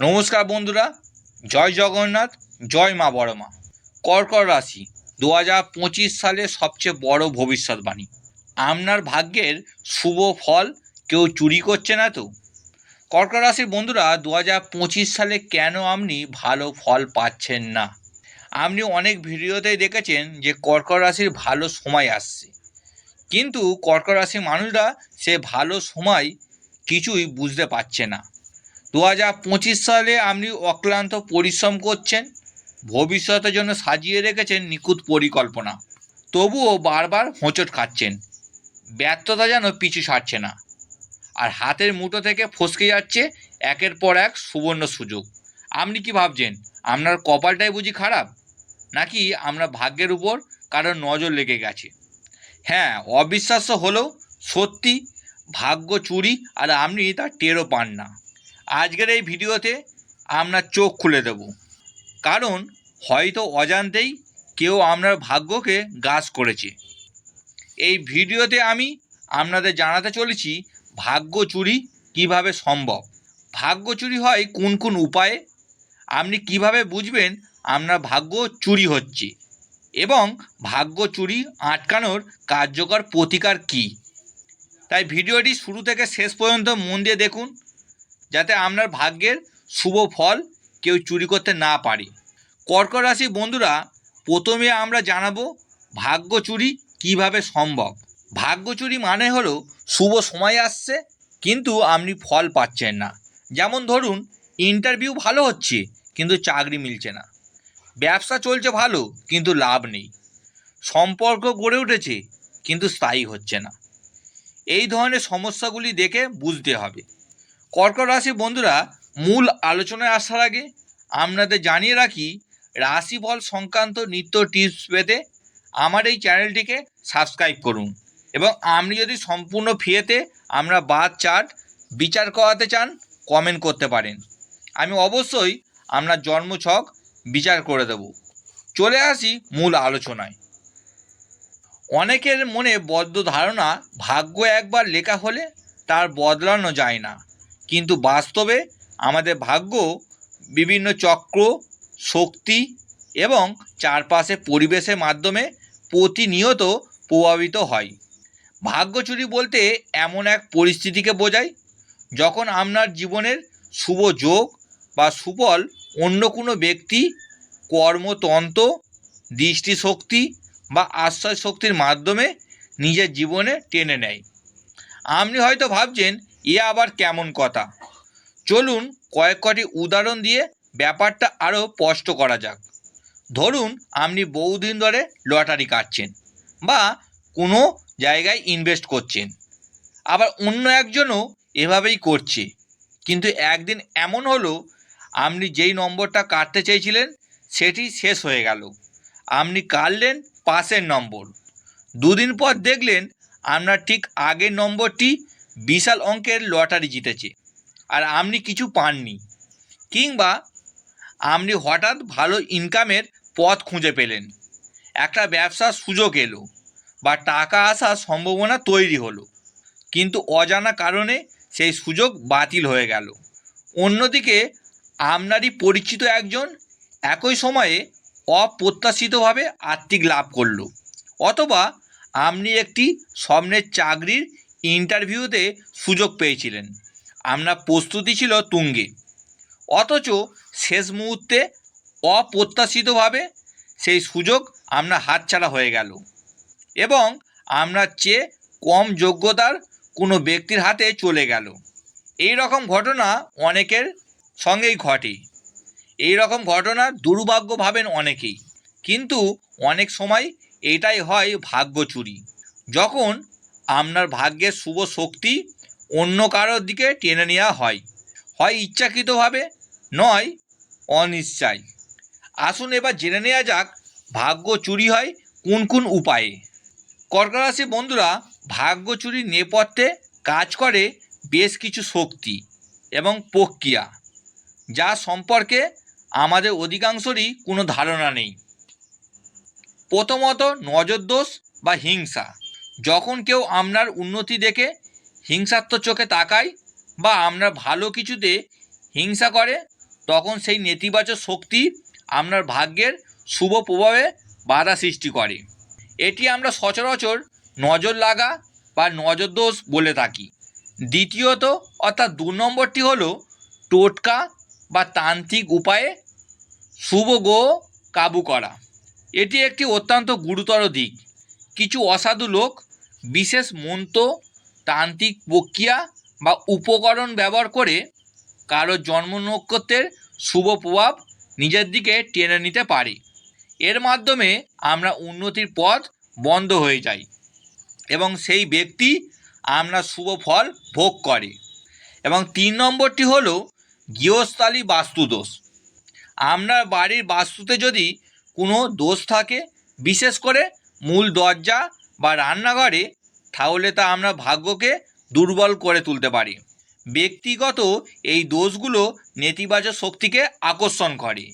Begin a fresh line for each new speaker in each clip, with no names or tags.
নমস্কার বন্ধুরা, জয় জগন্নাথ, জয় মা বড় মা কর্কট রাশি দু হাজার পঁচিশ সালে সবচেয়ে বড় ভবিষ্যৎবাণী আপনার ভাগ্যের শুভ ফল কেউ চুরি করছে না তো? কর্কট রাশির বন্ধুরা দু হাজার পঁচিশ সালে কেন আপনি ভালো ফল পাচ্ছেন না? আপনি অনেক ভিডিওতে দেখেছেন যে কর্কট রাশির ভালো সময় আসছে। কিন্তু কর্কট রাশির মানুষরা সে ভালো সময় কিছুই বুঝতে পারছে না। দু হাজার পঁচিশ সালে আপনি অক্লান্ত পরিশ্রম করছেন, ভবিষ্যতের জন্য সাজিয়ে রেখেছেন নিখুঁত পরিকল্পনা। তবুও বারবার হোঁচট খাচ্ছেন। ব্যর্থতা যেন পিছু ছাড়ছে না। আর হাতের মুঠো থেকে ফসকে যাচ্ছে একের পর এক সুবর্ণ সুযোগ। আপনি কি ভাবছেন, আপনার কপালটাই বুঝি খারাপ? নাকি আমরা ভাগ্যের উপর কারোর নজর লেগে গেছে? হ্যাঁ অবিশ্বাস্য হলেও সত্যি ভাগ্য চুরি আর আপনি তার টেরও পান না। আজকের এই ভিডিওতে আপনার চোখ খুলে দেব। কারণ হয়তো অজান্তেই কেউ আপনার ভাগ্যকে গাছ করেছে। এই ভিডিওতে আমি আপনাদের জানাতে চলেছি ভাগ্য চুরি কীভাবে সম্ভব। ভাগ্য চুরি হয় কোন কোন উপায়ে? আপনি কীভাবে বুঝবেন আপনার ভাগ্য চুরি হচ্ছে? এবং ভাগ্য চুরি আটকানোর কার্যকর প্রতিকার কী? তাই ভিডিওটি শুরু থেকে শেষ পর্যন্ত মন দিয়ে দেখুন। আপনার ভাগ্যের শুভ ফল কেউ চুরি করতে না পারে। কর্কট রাশি বন্ধুরা, প্রথমে আমরা জানাব ভাগ্য চুরি কীভাবে সম্ভব। ভাগ্য চুরি মানে হলো শুভ সময় আসছে, কিন্তু আপনি ফল পাচ্ছেন না। যেমন ধরুন ইন্টারভিউ ভালো হচ্ছে, কিন্তু চাকরি মিলছে না। ব্যবসা চলছে ভালো, কিন্তু লাভ নেই। সম্পর্ক গড়ে উঠেছে, কিন্তু স্থায়ী হচ্ছে না। এই ধরনের সমস্যাগুলি দেখে বুঝতে হবে। কর্কট রাশি বন্ধুরা, মূল আলোচনায় আসার আগে আপনাদের জানিয়ে রাখি, রাশিফল সংক্রান্ত নিত্য টিপস পেতে আমার এই চ্যানেলটিকে সাবস্ক্রাইব করুন। এবং আপনি যদি সম্পূর্ণ ফিয়েতে আমরা বাদ চার্ট বিচার করাতে চান কমেন্ট করতে পারেন। আমি অবশ্যই আপনার জন্মছক বিচার করে দেব। চলে আসি মূল আলোচনায়। অনেকের মনে বদ্ধ ধারণা, ভাগ্য একবার লেখা হলে তার বদলানো যায় না। কিন্তু বাস্তবে আমাদের ভাগ্য বিভিন্ন চক্র, শক্তি এবং চারপাশে পরিবেশের মাধ্যমে প্রতিনিয়ত প্রভাবিত হয়। ভাগ্য চুরি বলতে এমন এক পরিস্থিতিকে বোঝায় যখন আপনার জীবনের শুভ যোগ বা সুফল অন্য কোনো ব্যক্তি, কর্মতন্ত্র, দৃষ্টিশক্তি বা আশ্রয় শক্তির মাধ্যমে নিজের জীবনে টেনে নেয়। আপনি হয়তো ভাবছেন এ আবার কেমন কথা? চলুন কয়েক কটি উদাহরণ দিয়ে ব্যাপারটা আরও স্পষ্ট করা যাক। ধরুন, আপনি বহুদিন ধরে লটারি কাটছেন বা কোনো জায়গায় ইনভেস্ট করছেন। আবার অন্য একজনও এভাবেই করছে। কিন্তু একদিন এমন হলো, আপনি যেই নম্বরটা কাটতে চেয়েছিলেন, সেটি শেষ হয়ে গেল। আপনি কাটলেন পাশের নম্বর। দুদিন পর দেখলেন আপনার ঠিক আগের নম্বরটি বিশাল অঙ্কের লটারি জিতেছে। আর আপনি কিছু পাননি। কিংবা আপনি হঠাৎ ভালো ইনকামের পথ খুঁজে পেলেন। একটা ব্যবসার সুযোগ এলো বা টাকা আসার সম্ভাবনা তৈরি হলো। কিন্তু অজানা কারণে সেই সুযোগ বাতিল হয়ে গেল। অন্যদিকে আপনারই পরিচিত একজন একই সময়ে অপ্রত্যাশিতভাবে আর্থিক লাভ করল। অথবা আপনি একটি স্বপ্নের চাকরির ইন্টারভিউতে সুযোগ পেয়েছিলেন। আমরা প্রস্তুতি ছিল তুঙ্গে। অথচ শেষ মুহূর্তে অপ্রত্যাশিতভাবে সেই সুযোগ আপনার হাতছাড়া হয়ে গেল। এবং আপনার চেয়ে কম যোগ্যতার কোনো ব্যক্তির হাতে চলে গেল। এই রকম ঘটনা অনেকের সঙ্গেই ঘটে। এই রকম ঘটনা দুর্ভাগ্য ভাবেন অনেকেই। কিন্তু অনেক সময় এটাই হয় ভাগ্য চুরি। যখন আপনার ভাগ্যের শুভ শক্তি অন্য কারোর দিকে টেনে নেওয়া হয়। হয় ইচ্ছাকৃতভাবে, নয় অনিশ্চয়। আসুন এবার জেনে নেওয়া যাক ভাগ্য চুরি হয় কোন কোন উপায়ে। কর্কট রাশি বন্ধুরা, ভাগ্য চুরির নেপথ্যে কাজ করে বেশ কিছু শক্তি এবং প্রক্রিয়া, যা সম্পর্কে আমাদের অধিকাংশরই কোনো ধারণা নেই। প্রথমত নজরদোষ বা হিংসা। যখন কেউ আপনার উন্নতি দেখে, হিংসাত্মক চোখে তাকায় বা আপনার ভালো কিছুতে হিংসা করে, তখন সেই নেতিবাচক শক্তি আপনার ভাগ্যের শুভ প্রভাবে বাধা সৃষ্টি করে। এটি আমরা সচরাচর নজর লাগা বা নজর দোষ বলে থাকি। দ্বিতীয়ত, অর্থাৎ দু নম্বরটি হলো টোটকা বা তান্ত্রিক উপায়ে শুভ গো কাবু করা। এটি একটি অত্যন্ত গুরুতর দিক। কিছু অসাধু লোক, বিশেষ মন্ত্র, তান্ত্রিক প্রক্রিয়া বা উপকরণ ব্যবহার করে কারও জন্ম নক্ষত্রের শুভ প্রভাব নিজের দিকে টেনে নিতে পারে। এর মাধ্যমে আমরা উন্নতির পথ বন্ধ হয়ে যায় এবং সেই ব্যক্তি আমরা শুভ ফল ভোগ করে। এবং তিন নম্বরটি হলো গৃহস্থালী বাস্তুদোষ। আপনার বাড়ির বাস্তুতে যদি কোনো দোষ থাকে, বিশেষ করে মূল দরজা বা রান্নাঘরে, তাহলে তা আমরা ভাগ্যকে দুর্বল করে তুলতে পারি। ব্যক্তিগত এই দোষগুলো নেতিবাচক শক্তিকে আকর্ষণ করে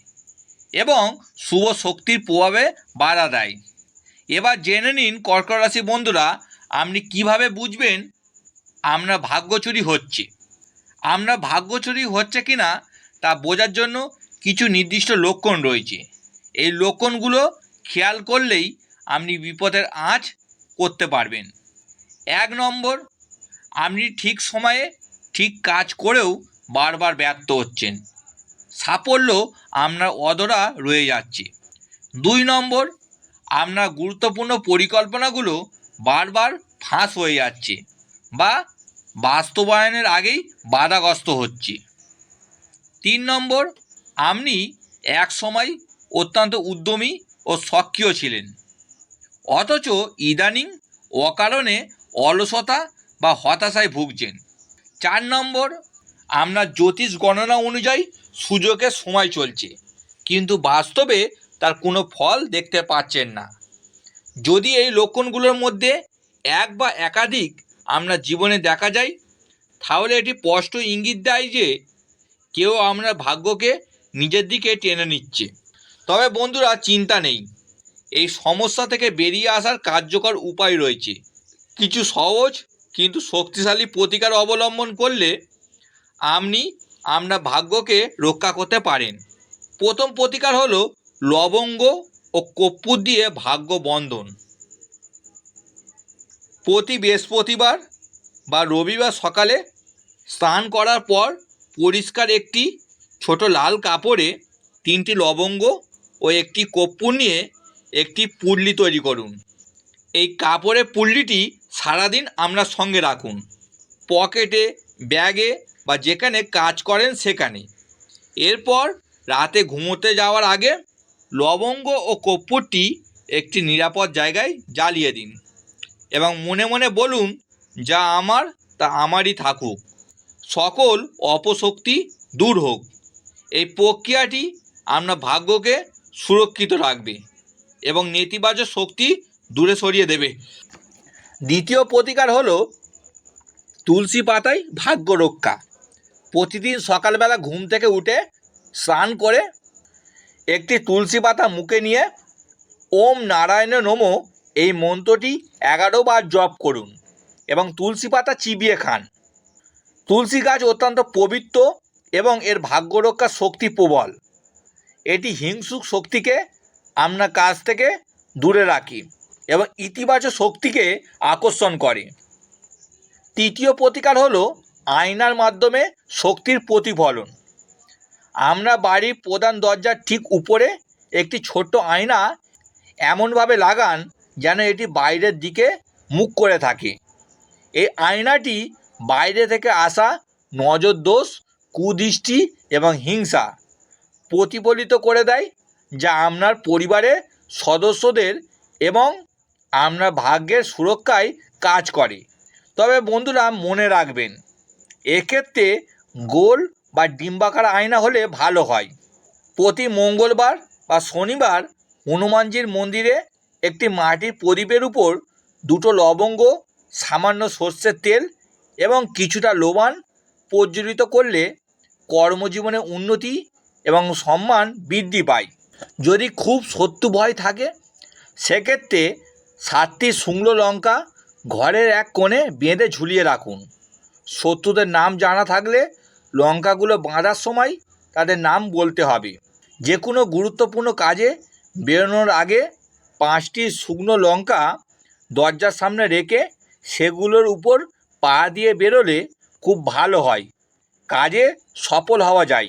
এবং শুভ শক্তির প্রভাবে বাধা দেয়। এবার জেনে নিন কর্কট রাশি বন্ধুরা, আপনি কীভাবে বুঝবেন আমরা ভাগ্য চুরি হচ্ছে? আমরা ভাগ্য চুরি হচ্ছে কি না তা বোঝার জন্য কিছু নির্দিষ্ট লক্ষণ রয়েছে। এই লক্ষণগুলো খেয়াল করলেই আপনি বিপদের আঁচ করতে পারবেন। এক নম্বর, আপনি ঠিক সময়ে ঠিক কাজ করেও বারবার ব্যর্থ হচ্ছেন। সাফল্য আপনার অদরা রয়ে যাচ্ছে। দুই নম্বর, আপনার গুরুত্বপূর্ণ পরিকল্পনাগুলো বারবার ফাঁস হয়ে যাচ্ছে বা বাস্তবায়নের আগেই বাধাগ্রস্ত হচ্ছে। তিন নম্বর, আপনি এক সময় অত্যন্ত উদ্যমী ও সক্রিয় ছিলেন। অথচ ইদানিং অকারণে অলসতা বা হতাশায় ভুগছেন। চার নম্বর আপনার জ্যোতিষ গণনা অনুযায়ী সুযোগের সময় চলছে, কিন্তু বাস্তবে তার কোনো ফল দেখতে পাচ্ছেন না। যদি এই লক্ষণগুলোর মধ্যে এক বা একাধিক আমরা জীবনে দেখা যায়, তাহলে এটি স্পষ্ট ইঙ্গিত দেয় যে কেউ আপনার ভাগ্যকে নিজের দিকে টেনে নিচ্ছে। তবে বন্ধুরা, চিন্তা নেই। এই সমস্যা থেকে বেরিয়ে আসার কার্যকর উপায় রয়েছে। কিছু সহজ কিন্তু শক্তিশালী প্রতিকার অবলম্বন করলে আপনি আপনার ভাগ্যকে রক্ষা করতে পারেন। প্রথম প্রতিকার হলো লবঙ্গ ও কর্পূর দিয়ে ভাগ্য বন্ধন। প্রতি বৃহস্পতিবার বা রবিবার সকালে স্নান করার পর পরিষ্কার একটি ছোট লাল কাপড়ে তিনটি লবঙ্গ ও একটি কর্পূর নিয়ে একটি পুল্লি তৈরি করুন। এই কাপড়ের পুল্লিটি সারাদিন আপনার সঙ্গে রাখুন। পকেটে, ব্যাগে বা যেখানে কাজ করেন সেখানে। এরপর রাতে ঘুমোতে যাওয়ার আগে লবঙ্গ ও কর্পূরটি একটি নিরাপদ জায়গায় জ্বালিয়ে দিন এবং মনে মনে বলুন, যা আমার, তা আমারই থাকুক। সকল অপশক্তি দূর হোক। এই প্রক্রিয়াটি আপনার ভাগ্যকে সুরক্ষিত রাখবে। এবং নেতিবাচক শক্তি দূরে সরিয়ে দেবে। দ্বিতীয় প্রতিকার হলো তুলসী পাতায় ভাগ্য রক্ষা। প্রতিদিন সকালবেলা ঘুম থেকে উঠে স্নান করে একটি তুলসী পাতা মুখে নিয়ে ওম নারায়ণ নমো এই মন্ত্রটি এগারো বার জপ করুন এবং তুলসী পাতা চিবিয়ে খান। তুলসী গাছ অত্যন্ত পবিত্র এবং এর ভাগ্য রক্ষার শক্তি প্রবল। এটি হিংসুক শক্তিকে আপনার কাজ থেকে দূরে রাখি এবং ইতিবাচক শক্তিকে আকর্ষণ করে। তৃতীয় প্রতিকার হলো আয়নার মাধ্যমে শক্তির প্রতিফলন। আমরা বাড়ির প্রধান দরজার ঠিক উপরে একটি ছোট্ট আয়না এমনভাবে লাগান যেন এটি বাইরের দিকে মুখ করে থাকে। এই আয়নাটি বাইরে থেকে আসা নজর দোষ কুদৃষ্টি এবং হিংসা প্রতিফলিত করে দেয় যা আপনার পরিবারের সদস্যদের এবং আপনার ভাগ্যের সুরক্ষায় কাজ করে। তবে বন্ধুরা, মনে রাখবেন, এক্ষেত্রে গোল বা ডিম্বাকার আয়না হলে ভালো হয়। প্রতি মঙ্গলবার বা শনিবার হনুমানজির মন্দিরে একটি মাটির প্রদীপের উপর দুটো লবঙ্গ, সামান্য সর্ষের তেল এবং কিছুটা লোবান প্রজ্বলিত করলে কর্মজীবনে উন্নতি এবং সম্মান বৃদ্ধি পায়। যদি খুব শত্রু ভয় থাকে, সেক্ষেত্রে সাতটি শুকনো লঙ্কা ঘরের এক কোণে বেঁধে ঝুলিয়ে রাখুন। শত্রুদের নাম জানা থাকলে লঙ্কাগুলো বাঁধার সময় তাদের নাম বলতে হবে। যে কোনো গুরুত্বপূর্ণ কাজে বেরোনোর আগে পাঁচটি শুকনো লঙ্কা দরজার সামনে রেখে সেগুলোর উপর পা দিয়ে বেরোলে খুব ভালো হয়। কাজে সফল হওয়া যায়।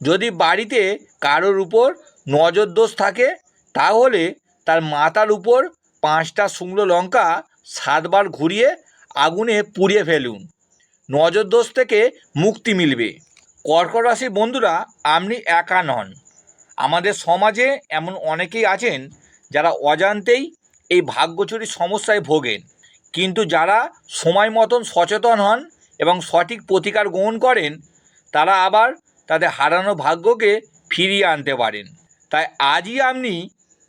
যদি বাড়িতে কারোর উপর নজর দোষ থাকে, তাহলে তার মাথার উপর পাঁচটা শুকনো লঙ্কা সাতবার ঘুরিয়ে আগুনে পুড়িয়ে ফেলুন। নজর দোষ থেকে মুক্তি মিলবে। কর্কট রাশির বন্ধুরা, আপনি একা নন। আমাদের সমাজে এমন অনেকেই আছেন যারা অজান্তেই এই ভাগ্যচুরির সমস্যায় ভোগেন। কিন্তু যারা সময় মতন সচেতন হন এবং সঠিক প্রতিকার গ্রহণ করেন, তারা আবার তাদের হারানো ভাগ্যকে ফিরিয়ে আনতে পারেন। তাই আজই আপনি,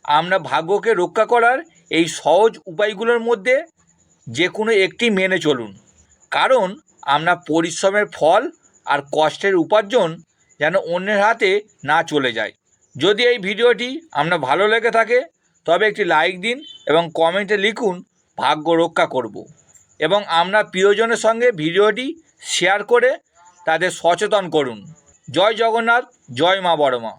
আমরা ভাগ্যকে রক্ষা করার এই সহজ উপায়গুলোর মধ্যে যে কোনো একটি মেনে চলুন। কারণ আমরা পরিশ্রমের ফল আর কষ্টের উপার্জন যেন অন্যের হাতে না চলে যায়। যদি এই ভিডিওটি আপনার ভালো লেগে থাকে, তবে একটি লাইক দিন এবং কমেন্টে লিখুন, ভাগ্য রক্ষা করব। এবং আমরা প্রিয়জনের সঙ্গে ভিডিওটি শেয়ার করে তাদের সচেতন করুন। জয় জগন্নাথ, জয় মা বড়মা।